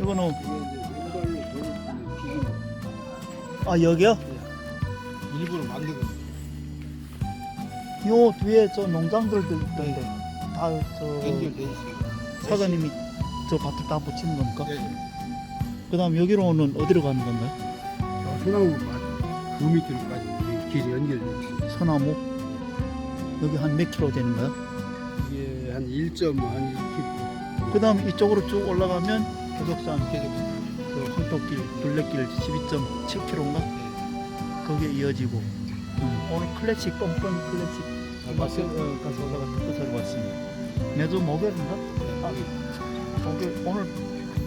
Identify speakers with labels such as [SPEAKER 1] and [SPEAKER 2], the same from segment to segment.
[SPEAKER 1] 이거는 아 여기요?
[SPEAKER 2] 일부러 만든 겁니다.
[SPEAKER 1] 요 뒤에 저 농장들도 있던데 다 저
[SPEAKER 2] 연결돼 있어요.
[SPEAKER 1] 사장님이 저 밭을 다 붙이는 겁니까?
[SPEAKER 2] 예, 예.
[SPEAKER 1] 그 다음 여기로는 어디로 가는 건가요?
[SPEAKER 2] 저 소나무 그 밑으로까지 길이 연결돼 있어요.
[SPEAKER 1] 소나무 여기 한 몇 킬로 되는가요?
[SPEAKER 2] 이게 한 1.한 2km
[SPEAKER 1] 그 다음 이쪽으로 쭉 올라가면 계속산
[SPEAKER 2] 계속
[SPEAKER 1] 그 황토길 둘레길 12.7km인가 거기에 이어지고 음, 오늘 클래식 뻔뻔 클래식 가서 어, 가서 올라갔던 뜻으로 왔습니다. 매주 목요일인가? 아, 목요일 오늘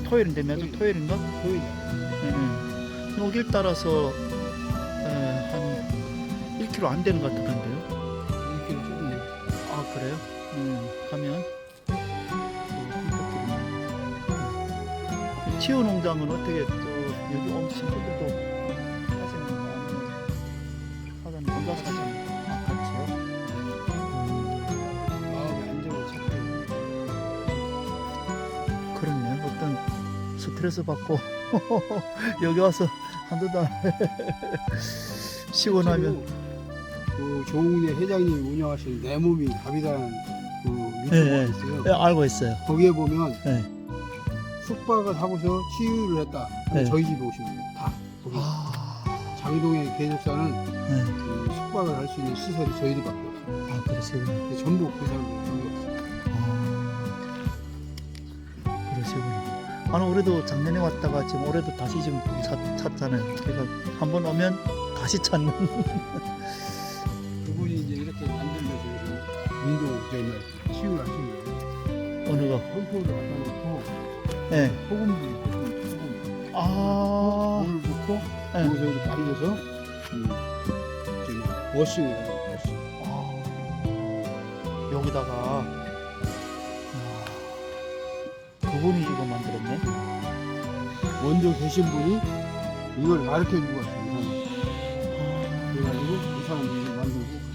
[SPEAKER 1] 토요일인데 매주 토요일인가?
[SPEAKER 2] 토요일
[SPEAKER 1] 예, 예. 여길 따라서 에, 한 1km 안 되는 것 같던데요.
[SPEAKER 2] 1km 조금
[SPEAKER 1] 내아 그래요? 음, 가면 치유 농장은 어떻게 저 여기 온 친구들도 하시는 거 아니면 사장님 혼자 사시는 거 아, 같이요?
[SPEAKER 2] 마음의 안정을 찾고
[SPEAKER 1] 그렇네. 어떤 스트레스 받고 여기 와서 한두 달 쉬고 나면
[SPEAKER 2] 그 조웅래 회장님이 운영하시는 내 몸이 답이라는 그 유튜브가
[SPEAKER 1] 예, 예.
[SPEAKER 2] 있어요.
[SPEAKER 1] 예, 알고 있어요.
[SPEAKER 2] 거기에 보면
[SPEAKER 1] 예.
[SPEAKER 2] 숙박을 하고서 치유를 했다.
[SPEAKER 1] 네.
[SPEAKER 2] 저희 집에 오시면 돼요. 다. 거기
[SPEAKER 1] 아,
[SPEAKER 2] 장동의 개족사는
[SPEAKER 1] 네.
[SPEAKER 2] 그 숙박을 할 수 있는 시설이 저희들밖에 없어요.
[SPEAKER 1] 아 그러시군요.
[SPEAKER 2] 근데 전부 그 사람들이 전부 없어요.
[SPEAKER 1] 아, 그러시군요. 아니 올해도 작년에 왔다가 지금 올해도 다시 지금 찾, 찾잖아요. 그러니까 한 번 오면 다시 찾는.
[SPEAKER 2] 그분이 이제 이렇게 만들면서 요즘 운동 저기 치유를 하시는 거예요.
[SPEAKER 1] 어느 거?
[SPEAKER 2] 펌프를 갖다 놓고
[SPEAKER 1] 예.
[SPEAKER 2] 있거든요. 소금.
[SPEAKER 1] 아,
[SPEAKER 2] 물을 넣고
[SPEAKER 1] 예.
[SPEAKER 2] 거기서 이렇게 말려서 음, 저기 워싱을 하는. 워싱.
[SPEAKER 1] 아, 여기다가 아, 그분이 이거 만들었네.
[SPEAKER 2] 먼저 계신 분이 이걸 가르쳐 주고 왔어요. 이 사람.
[SPEAKER 1] 아,
[SPEAKER 2] 그래가지고 이 사람이 이걸 만들고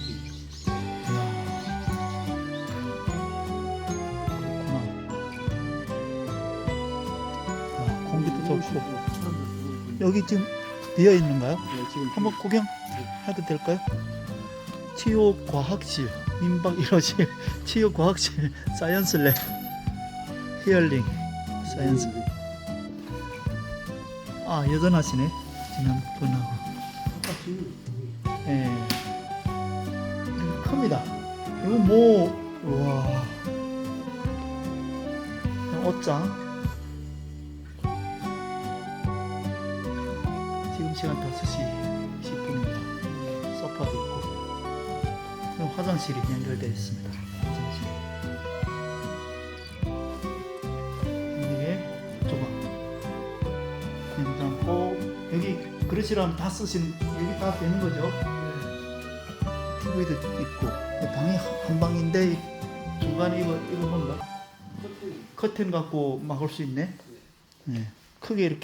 [SPEAKER 1] 좋고. 여기 지금 비어 있는가요?
[SPEAKER 2] 네, 지금
[SPEAKER 1] 한번 구경 해도 될까요? 치유 과학실 민박 1호실 치유 과학실 사이언스 랩. 히얼링 사이언스. 아 여전하시네 지난 분하고.
[SPEAKER 2] 똑같이
[SPEAKER 1] 예. 이거 큽니다. 이거 뭐 우와. 옷장 시간 5시 10분입니다. 소파도 있고. 화장실이 연결되어 있습니다. 화장실. 이게 조각. 냉장고. 여기 그릇이라면 다 쓰시는 여기 다 되는 거죠? TV도 있고. 방이 한 방인데 중간에 이거 이거 뭔가 커튼 갖고 막을 수 있네? 네. 크게 이렇게